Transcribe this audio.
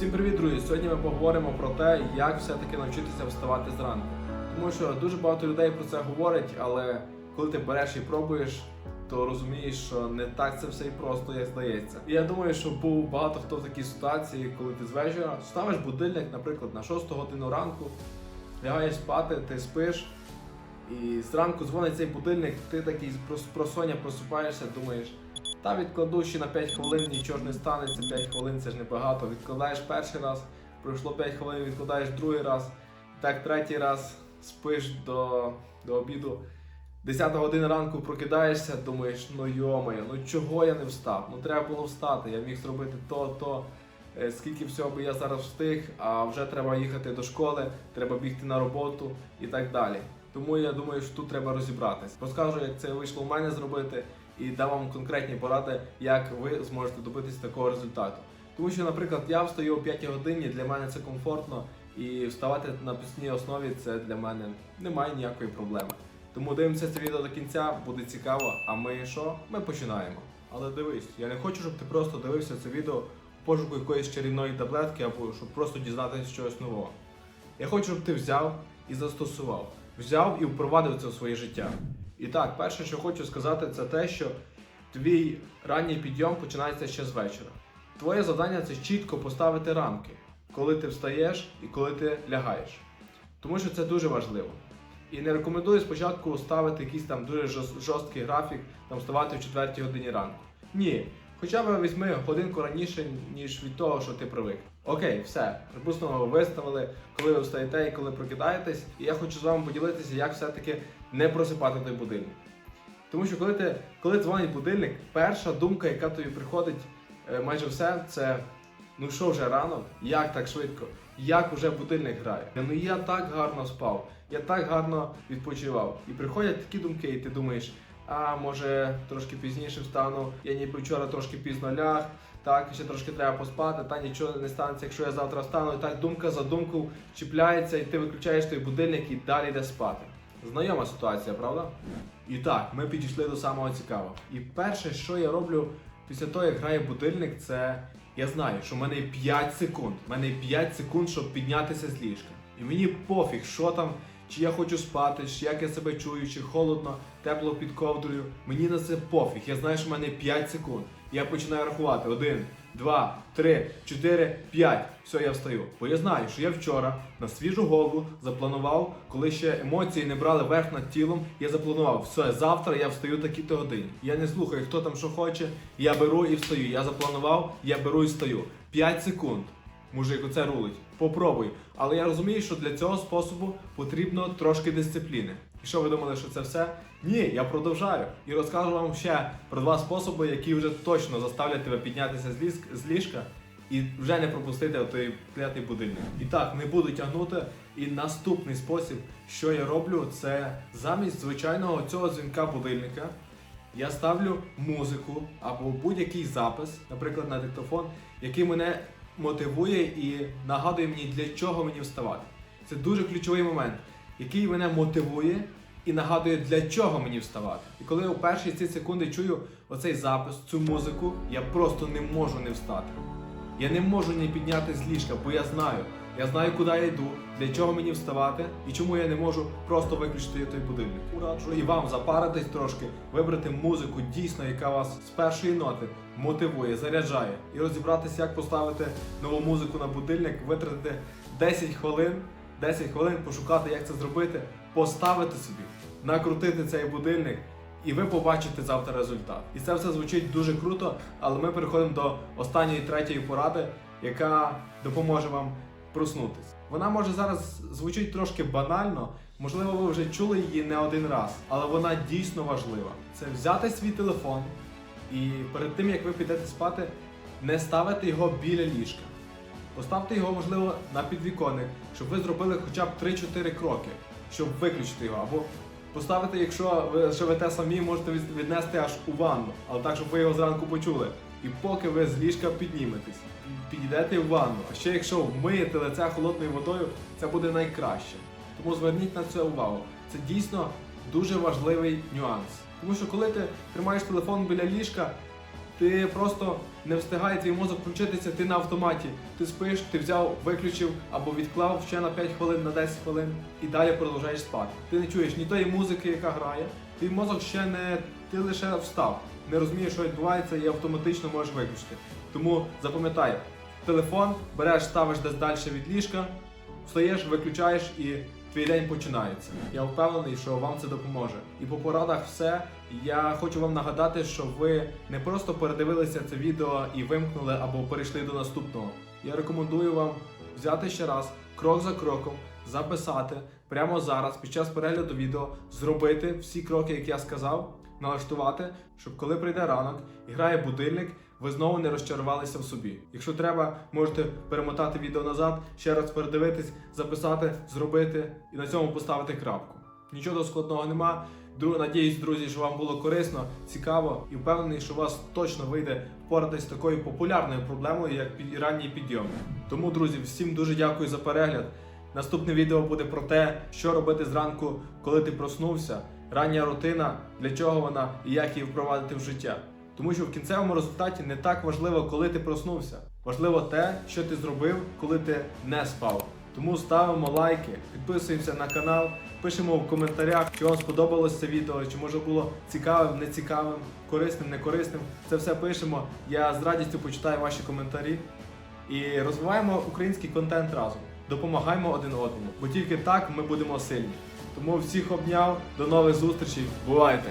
Всім привіт, друзі! Сьогодні ми поговоримо про те, як все-таки навчитися вставати зранку. Тому що дуже багато людей про це говорять, але коли ти береш і пробуєш, то розумієш, що не так це все і просто, як здається. І я думаю, що був багато хто в такій ситуації, коли ти з вечора ставиш будильник, наприклад, на 6 годину ранку, лягаєш спати, ти спиш. І зранку дзвонить цей будильник, ти такий прос- просоня просипаєшся, думаєш, та відкладу ще на 5 хвилин, нічого не станеться, 5 хвилин це ж небагато. Відкладаєш перший раз, пройшло 5 хвилин, відкладаєш другий раз, так третій раз спиш до, до обіду. 10 година ранку прокидаєшся, думаєш, ну йомаю, ну чого я не встав? Ну треба було встати, я міг зробити то, то. Е, Скільки всього би я зараз встиг, а вже треба їхати до школи, треба бігти на роботу і так далі. Тому я думаю, що тут треба розібратись. Розкажу, як це вийшло у мене зробити, і дам вам конкретні поради, як ви зможете добитися такого результату. Тому що, наприклад, я встаю о 5 годині, для мене це комфортно, і вставати на постійній основі це для мене немає ніякої проблеми. Тому дивимося це відео до кінця, буде цікаво. А ми що? Ми починаємо. Але дивись, я не хочу, щоб ти просто дивився це відео в пошуку якоїсь чарівної таблетки або щоб просто дізнатися чогось нового. Я хочу, щоб ти взяв і застосував. Взяв і впровадив це в своє життя. І так, перше, що хочу сказати, це те, що твій ранній підйом починається ще з вечора. Твоє завдання це чітко поставити рамки, коли ти встаєш і коли ти лягаєш. Тому що це дуже важливо. І не рекомендую спочатку ставити якийсь там дуже жорсткий графік, там вставати в 4 годині ранку. Ні. Хоча б візьми годинку раніше, ніж від того, що ти привик. Окей, все. Припустимо, ви виставили, коли ви встаєте і коли прокидаєтесь. І я хочу з вами поділитися, як все-таки не просипати той будильник. Тому що коли ти коли дзвонить будильник, перша думка, яка тобі приходить е, майже все, це ну що вже рано, як так швидко, як уже будильник грає. Ну я так гарно спав, я так гарно відпочивав. І приходять такі думки, і ти думаєш, а може трошки пізніше встану, я ніби вчора трошки пізно ляг, так, ще трошки треба поспати, та нічого не станеться, якщо я завтра встану. І так думка за думку чіпляється, і ти виключаєш той будильник і далі йде спати. Знайома ситуація, правда? І так, ми підійшли до самого цікавого. І перше, що я роблю після того, як грає будильник, це я знаю, що в мене є 5 секунд. У мене 5 секунд, щоб піднятися з ліжка. І мені пофіг, що там, чи я хочу спати, чи як я себе чую, чи холодно, тепло під ковдрою. Мені на це пофіг. Я знаю, що в мене 5 секунд. Я починаю рахувати. Один, два, три, чотири, п'ять. Все, я встаю. Бо я знаю, що я вчора на свіжу голову запланував, коли ще емоції не брали верх над тілом. Я запланував, все, завтра я встаю такі-то годині. Я не слухаю, хто там що хоче. Я беру і встаю. Я запланував, я беру і встаю. 5 секунд. Мужик, оце рулить. Попробуй. Але я розумію, що для цього способу потрібно трошки дисципліни. І що ви думали, що це все? Ні, я продовжаю. І розкажу вам ще про два способи, які вже точно заставлять тебе піднятися з, ліжка і вже не пропустити той клятий будильник. І так, не буду тягнути. І наступний спосіб, що я роблю, це замість звичайного цього дзвінка будильника. Я ставлю музику або будь-який запис, наприклад, на диктофон, який мене мотивує і нагадує мені, для чого мені вставати. Це дуже ключовий момент, який мене мотивує і нагадує, для чого мені вставати. І коли у перші ці секунди чую оцей запис, цю музику, я просто не можу не встати. Я не можу не підняти з ліжка, бо я знаю. Я знаю, куди я йду, для чого мені вставати і чому я не можу просто виключити той будильник. Раджу і вам запаритись трошки, вибрати музику дійсно, яка вас з першої ноти мотивує, заряджає, і розібратися, як поставити нову музику на будильник, витратити 10 хвилин, 10 хвилин пошукати, як це зробити, поставити собі, накрутити цей будильник. І ви побачите завтра результат. І це все звучить дуже круто, але ми переходимо до останньої третьої поради, яка допоможе вам проснутись. Вона може зараз звучить трошки банально, можливо, ви вже чули її не один раз, але вона дійсно важлива. Це взяти свій телефон і перед тим як ви підете спати, не ставити його біля ліжка. Поставте його, можливо, на підвіконник, щоб ви зробили хоча б 3-4 кроки, щоб виключити його. Або поставити, якщо ви живете самі, можете віднести аж у ванну, але так, щоб ви його зранку почули. І поки ви з ліжка підніметесь, підійдете в ванну. А ще якщо вмиєте лице холодною водою, це буде найкраще. Тому зверніть на це увагу. Це дійсно дуже важливий нюанс. Тому що коли ти тримаєш телефон біля ліжка, ти просто не встигає твій мозок включитися, ти на автоматі. Ти спиш, ти взяв, виключив або відклав ще на 5 хвилин, на 10 хвилин і далі продовжуєш спати. Ти не чуєш ні тої музики, яка грає, твій мозок ще не ти лише встав, не розумієш, що відбувається, і автоматично можеш виключити. Тому запам'ятай, телефон береш, ставиш десь далі від ліжка, встаєш, виключаєш і твій день починається. Я впевнений, що вам це допоможе. І по порадах все. Я хочу вам нагадати, що ви не просто передивилися це відео і вимкнули або перейшли до наступного. Я рекомендую вам взяти ще раз, крок за кроком, записати прямо зараз, під час перегляду відео, зробити всі кроки, які я сказав, налаштувати, щоб коли прийде ранок і грає будильник, ви знову не розчарувалися в собі. Якщо треба, можете перемотати відео назад, ще раз передивитись, записати, зробити і на цьому поставити крапку. Нічого складного нема. Друг, надіюсь, друзі, що вам було корисно, цікаво і впевнений, що у вас точно вийде впоратись з такою популярною проблемою, як ранній підйом. Тому, друзі, всім дуже дякую за перегляд. Наступне відео буде про те, що робити зранку, коли ти проснувся, рання рутина, для чого вона і як її впровадити в життя. Тому що в кінцевому результаті не так важливо, коли ти проснувся. Важливо те, що ти зробив, коли ти не спав. Тому ставимо лайки, підписуємося на канал, пишемо в коментарях, чи вам сподобалось це відео, чи може було цікавим, нецікавим, корисним, некорисним. Це все пишемо. Я з радістю почитаю ваші коментарі і розвиваємо український контент разом. Допомагаємо один одному, бо тільки так ми будемо сильні. Тому всіх обняв, до нових зустрічей. Бувайте!